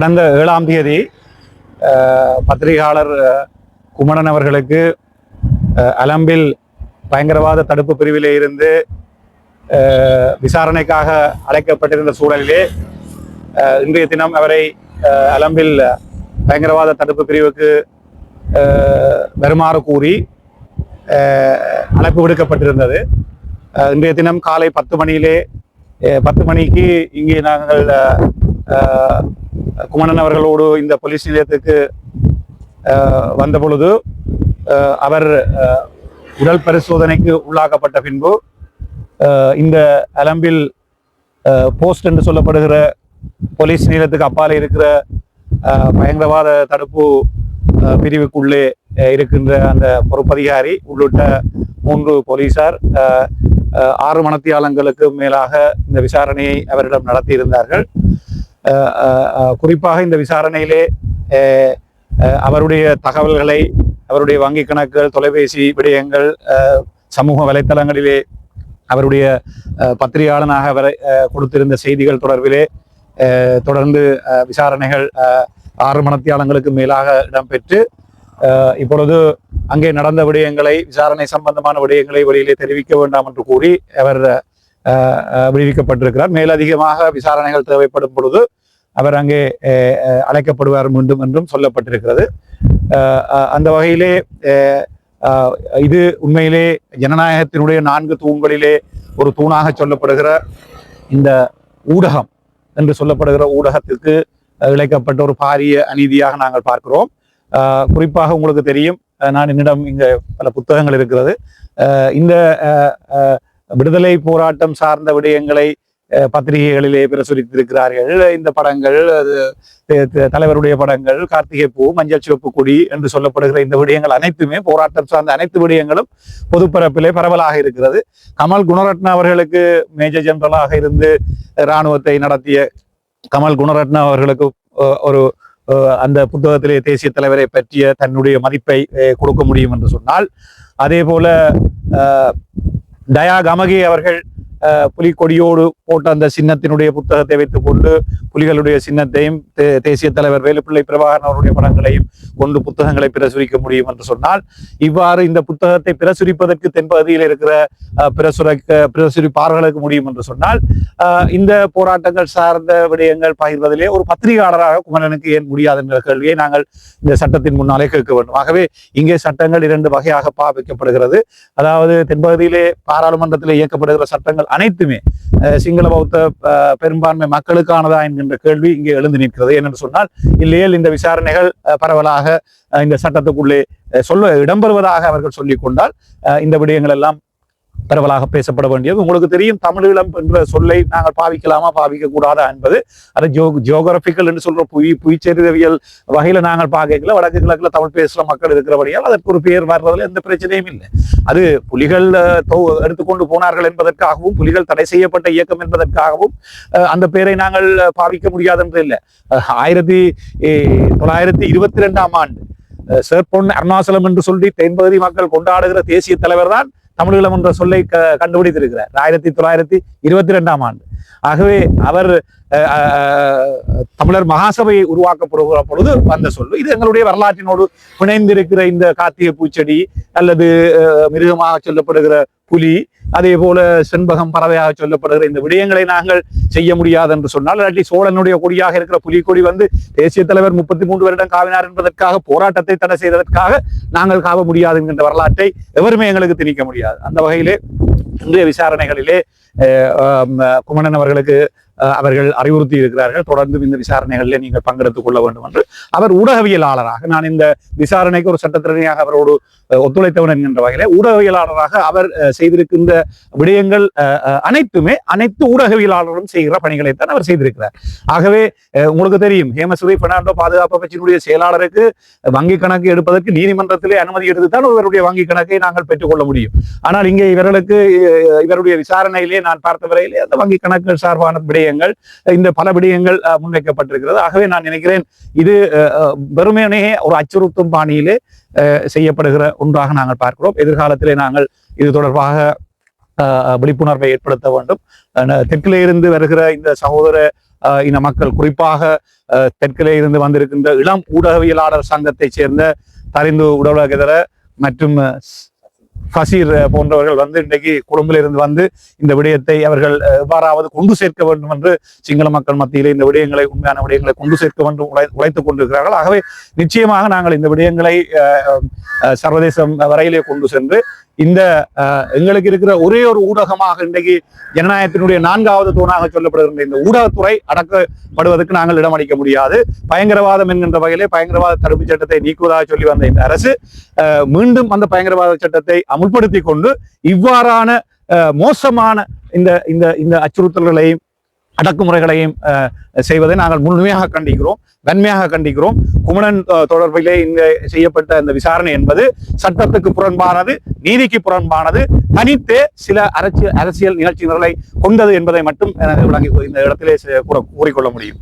கடந்த ஏழாம் தேதி பத்திரிகையாளர் குமணன் அவர்களுக்கு அலம்பில் பயங்கரவாத தடுப்பு பிரிவிலே இருந்து விசாரணைக்காக அழைக்கப்பட்டிருந்த சூழலிலே இன்றைய தினம் அவரை அலம்பில் பயங்கரவாத தடுப்பு பிரிவுக்கு வருமாறு கூறி அழைப்பு விடுக்கப்பட்டிருந்தது. இன்றைய தினம் காலை பத்து மணியிலே பத்து மணிக்கு இங்கே நாங்கள் குமணன் அவர்களோடு இந்த போலீஸ் நிலையத்துக்கு அஹ், வந்த பொழுது அவர் உடல் பரிசோதனைக்கு உள்ளாக்கப்பட்ட பின்பு இந்த அலம்பில் போஸ்ட் என்று சொல்லப்படுகிற போலீஸ் நிலையத்துக்கு அப்பால் இருக்கிற பயங்கரவாத தடுப்பு பிரிவுக்குள்ளே இருக்கின்ற அந்த பொறுப்பதிகாரி உள்ளிட்ட மூன்று போலீசார் அஹ், ஆறு மணத்தியாளங்களுக்கு மேலாக இந்த விசாரணையை அவரிடம் நடத்தியிருந்தார்கள். குறிப்பாக இந்த விசாரணையிலே அஹ், அஹ், அவருடைய தகவல்களை அவருடைய வங்கி கணக்குகள் தொலைபேசி விடயங்கள் அஹ், சமூக வலைத்தளங்களிலே அவருடைய அஹ், பத்திரிகையாளனாக அவரை அஹ், கொடுத்திருந்த செய்திகள் தொடர்பிலே அஹ், தொடர்ந்து அஹ், விசாரணைகள் அஹ், ஆறு மணத்தியாளங்களுக்கு மேலாக இடம்பெற்று அஹ், இப்பொழுது அங்கே நடந்த விடயங்களை விசாரணை சம்பந்தமான விடயங்களை வெளியிலே தெரிவிக்க வேண்டாம் என்று கூறி அவர் விடுவிக்கப்பட்டிருக்கிறார். மேலதிகமாக விசாரணைகள் தேவைப்படும் பொழுது அவர் அங்கே அஹ், அஹ், அழைக்கப்படுவார் மீண்டும் என்றும் சொல்லப்பட்டிருக்கிறது. அஹ், அந்த வகையிலே அஹ், இது உண்மையிலே ஜனநாயகத்தினுடைய நான்கு தூண்களிலே ஒரு தூணாக சொல்லப்படுகிற இந்த ஊடகம் என்று சொல்லப்படுகிற ஊடகத்திற்கு அஹ், இழைக்கப்பட்ட ஒரு பாரிய அநீதியாக நாங்கள் பார்க்கிறோம். குறிப்பாக உங்களுக்கு தெரியும் நான் என்னிடம் இங்கே பல புத்தகங்கள் இருக்கிறது. அஹ், இந்த அஹ், அஹ், விடுதலை போராட்டம் சார்ந்த விடயங்களை அஹ், பத்திரிகைகளிலே பிரசுரித்திருக்கிறார்கள். இந்த படங்கள் தலைவருடைய படங்கள் கார்த்திகை பூ மஞ்சள் சிவப்பு கொடி என்று சொல்லப்படுகிற இந்த விடயங்கள் அனைத்துமே போராட்டம் சார்ந்த அனைத்து விடயங்களும் பொதுப்பரப்பிலே பரவலாக இருக்கிறது. கமல் குணரட்ன அவர்களுக்கு மேஜர் ஜெனரலாக இருந்து இராணுவத்தை நடத்திய கமல் குணரத்னா அவர்களுக்கு ஒரு அஹ், அந்த புத்தகத்திலே தேசிய தலைவரை பற்றிய தன்னுடைய மதிப்பை கொடுக்க முடியும் என்று சொன்னால் அதே போல ஆஹ் தயா கமகி அவர்கள் அஹ், புலிக்கொடியோடு போட்ட அந்த சின்னத்தினுடைய புத்தகத்தை வைத்துக் கொண்டு புலிகளுடைய சின்னத்தையும் தேசிய தலைவர் வேலுப்பிள்ளை பிரபாகரன் அவருடைய படங்களையும் கொண்டு புத்தகங்களை பிரசுரிக்க முடியும் என்று சொன்னால் இவ்வாறு இந்த புத்தகத்தை பிரசுரிப்பதற்கு தென்பகுதியில் இருக்கிற பிரசுரக்க பிரசுரிப்பார்களுக்கு முடியும் என்று சொன்னால் இந்த போராட்டங்கள் சார்ந்த விடயங்கள் பகிர்வதிலே ஒரு பத்திரிகையாளராக குமரனுக்கு ஏன் முடியாது என்ற கேள்வியை நாங்கள் இந்த சட்டத்தின் முன்னாலே கேட்க வேண்டும். ஆகவே இங்கே சட்டங்கள் இரண்டு வகையாக பாவிக்கப்படுகிறது. அதாவது தென்பகுதியிலே பாராளுமன்றத்தில் இயக்கப்படுகிற சட்டங்கள் அனைத்துமே அஹ், சிங்கள பௌத்த பெரும்பான்மை மக்களுக்கானதா என்கின்ற கேள்வி இங்கே எழுந்து நிற்கிறது. ஏனென்று சொன்னால் இல்லையேல் இந்த விசாரணைகள் பரவலாக இந்த சட்டத்துக்குள்ளே சொல்ல இடம்பெறுவதாக அவர்கள் சொல்லிக் கொண்டால் இந்த விடயங்கள் எல்லாம் பரவலாக பேசப்பட வேண்டியது. உங்களுக்கு தெரியும் தமிழீழம் என்ற சொல்லை நாங்கள் பாவிக்கலாமா? பாவிக்க கூடாதா என்பது. அது ஜோ ஜியோகிராபிக்கல் என்று சொல்ற புவி புவிச்சரிதவியல் வகையில நாங்கள் பார்க்கல. வடக்கு கிழக்குல தமிழ் பேசுற மக்கள் இருக்கிறபடியால் அதற்கு ஒரு பேர் வர்றதுல எந்த பிரச்சனையும் இல்லை. அது புலிகள் எடுத்துக்கொண்டு போனார்கள் என்பதற்காகவும் புலிகள் தடை செய்யப்பட்ட இயக்கம் என்பதற்காகவும் அஹ், அந்த பேரை நாங்கள் பாவிக்க முடியாது என்று இல்லை ஆயிரத்தி தொள்ளாயிரத்தி இருபத்தி ரெண்டாம் ஆண்டு அஹ், அருணாசலம் என்று சொல்லி தென்பகுதி மக்கள் கொண்டாடுகிற தேசிய தலைவர் தான் தமிழீழம் என்ற சொல்லை க- கண்டுபிடித்திருக்கிறார். ஆயிரத்தி தொள்ளாயிரத்தி இருபத்தி ரெண்டாம் ஆண்டு. ஆகவே அவர் அஹ், தமிழர் மகாசபையை உருவாக்கப்படுகிற பொழுது வந்த சொல்லு. இது எங்களுடைய வரலாற்றினோடு பிணைந்திருக்கிற இந்த கார்த்திகை பூச்செடி அல்லது அஹ், மிருகமாக சொல்லப்படுகிற புலி அதே போல செண்பகம் பறவையாக சொல்லப்படுகிற இந்த விடயங்களை நாங்கள் செய்ய முடியாது என்று சொன்னால் இல்லாட்டி சோழனுடைய கொடியாக இருக்கிற புலிக்கொடி வந்து தேசிய தலைவர் முப்பத்தி மூன்று வருடம் காவினார் என்பதற்காக போராட்டத்தை தடை செய்ததற்காக நாங்கள் காவ முடியாது என்கின்ற வரலாற்றை எவருமே எங்களுக்கு திணிக்க முடியாது. அந்த வகையிலே இன்றைய விசாரணைகளிலே அஹ், குமணன் அவர்களுக்கு அவர்கள் அறிவுறுத்தி இருக்கிறார்கள். தொடர்ந்து இந்த விசாரணைகளிலே நீங்கள் பங்கெடுத்துக் கொள்ள வேண்டும் என்று அவர் ஊடகவியலாளராக நான் இந்த விசாரணைக்கு ஒரு சட்டத்திறனையாக அவரோடு ஒத்துழைத்தவன் என்கின்ற வகையிலே ஊடகவியலாளராக அவர் செய்திருக்கின்ற விடயங்கள் அனைத்துமே அனைத்து ஊடகவியலாளரும் செய்கிற பணிகளைத்தான் அவர் செய்திருக்கிறார். ஆகவே அஹ், உங்களுக்கு தெரியும் ஹேமசுதை பெர்னாண்டோ பாதுகாப்பு கட்சியினுடைய செயலாளருக்கு வங்கி கணக்கு எடுப்பதற்கு நீதிமன்றத்திலே அனுமதி எடுத்துத்தான் இவருடைய வங்கி கணக்கை நாங்கள் பெற்றுக்கொள்ள முடியும். ஆனால் இங்கே இவர்களுக்கு இவருடைய விசாரணையிலே நான் பார்த்த வரையிலே அந்த வங்கி கணக்கு சார்பான விடயங்கள் இந்த பல விடயங்கள் முன்வைக்கப்பட்டிருக்கிறது. ஆகவே நான் நினைக்கிறேன் இது அஹ், ஒரு அச்சுறுத்தும் பாணியிலே செய்யப்படுகிற ஒன்றாக நாங்கள் பார்க்கிறோம். எதிர்காலத்திலே நாங்கள் இது தொடர்பாக விழிப்புணர்வை ஏற்படுத்த வேண்டும். தெற்கிலே இருந்து வருகிற இந்த சகோதர இன மக்கள் குறிப்பாக தெற்கிலே இருந்து வந்திருக்கின்ற இளம் ஊடகவியலாளர் சங்கத்தைச் சேர்ந்த தரிந்து உடலகதர மற்றும் ஃபசீர் போன்றவர்கள் வந்து இன்றைக்கு கொழும்பில் இருந்து வந்து இந்த விடயத்தை அவர்கள் எவ்வாறாவது கொண்டு சேர்க்க வேண்டும் என்று சிங்கள மக்கள் மத்தியில் இந்த விடயங்களை உண்மையான விடயங்களை கொண்டு சேர்க்க வேண்டும் உழை உழைத்துக் கொண்டிருக்கிறார்கள். ஆகவே நிச்சயமாக நாங்கள் இந்த விடயங்களை சர்வதேசம் வரையிலே கொண்டு சென்று இந்த எங்களுக்கு இருக்கிற ஒரே ஒரு ஊடகமாக இன்றைக்கு ஜனநாயகத்தினுடைய நான்காவது தூணாக சொல்லப்படுகின்ற இந்த ஊடகத்துறை அடக்கப்படுவதற்கு நாங்கள் இடமளிக்க முடியாது. பயங்கரவாதம் என்கின்ற வகையிலே பயங்கரவாத தடுப்பு சட்டத்தை நீக்குவதாக சொல்லி வந்த இந்த அரசு மீண்டும் அந்த பயங்கரவாத சட்டத்தை முற்படுத்தி கொண்டு இவ்வாறான மோசமான இந்த இந்த இந்த அச்சுறுத்தல்களையும் அடக்குமுறைகளையும் செய்வதை நாங்கள் முழுமையாக கண்டிக்கிறோம் வன்மையாக கண்டிக்கிறோம். குமணன் தொடர்பிலே இந்த செய்யப்பட்ட இந்த விசாரணை என்பது சட்டத்துக்கு புறம்பானது நீதிக்கு புறம்பானது தனித்தே சில அரசியல் அரசியல் நிகழ்ச்சி நிரலை கொண்டது என்பதை மட்டும் எனக்கு விளங்கி இந்த இடத்திலே கூற- கூறிக்கொள்ள முடியும்.